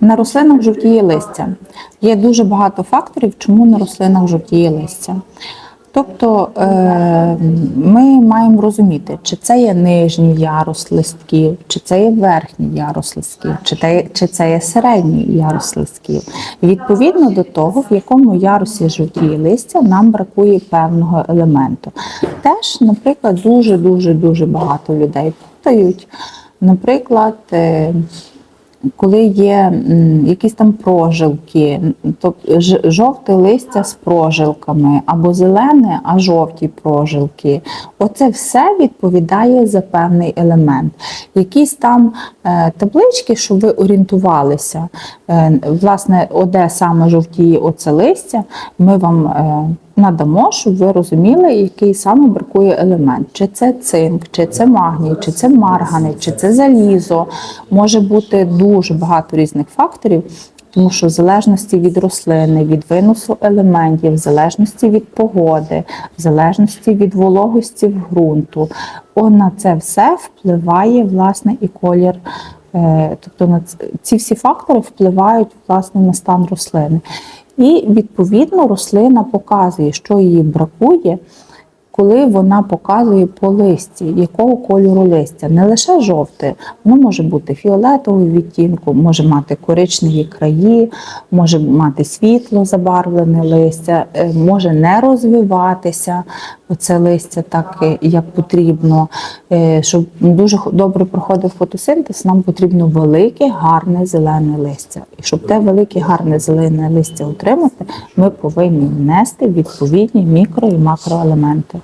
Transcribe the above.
На рослинах жовтіє листя. Є дуже багато факторів, чому на рослинах жовтіє листя. Тобто е, ми маємо розуміти, чи це є нижній ярус листків, чи це є верхній ярус листків, чи це, є середній ярус листків. Відповідно до того, в якому ярусі жовтіє листя, нам бракує певного елементу. Теж, наприклад, дуже дуже багато людей путають. Наприклад, е, коли є якісь там прожилки, тобто жовте листя з прожилками, або зелене, а жовті прожилки, оце все відповідає за певний елемент. Якісь там е, таблички, щоб ви орієнтувалися, е, власне, оде саме жовтіє оце листя, ми вам. Е, Надамо, щоб ви розуміли, який саме бракує елемент. Чи це цинк, чи це магній, чи це марганець, чи це залізо. Може бути дуже багато різних факторів, тому що в залежності від рослини, від виносу елементів, в залежності від погоди, в залежності від вологості в ґрунту, на це все впливає власне і колір. Е, Тобто на ці всі фактори впливають власне на стан рослини. І відповідно рослина показує, що їй бракує, коли вона показує по листі, якого кольору листя. Не лише жовте, воно може бути фіолетового відтінку, може мати коричневі краї, може мати світло забарвлене листя, е, може не розвиватися оце листя так, е, як потрібно. Е, Щоб дуже добре проходив фотосинтез, нам потрібно велике, гарне зелене листя. І щоб те велике, гарне зелене листя отримати, ми повинні внести відповідні мікро і макроелементи.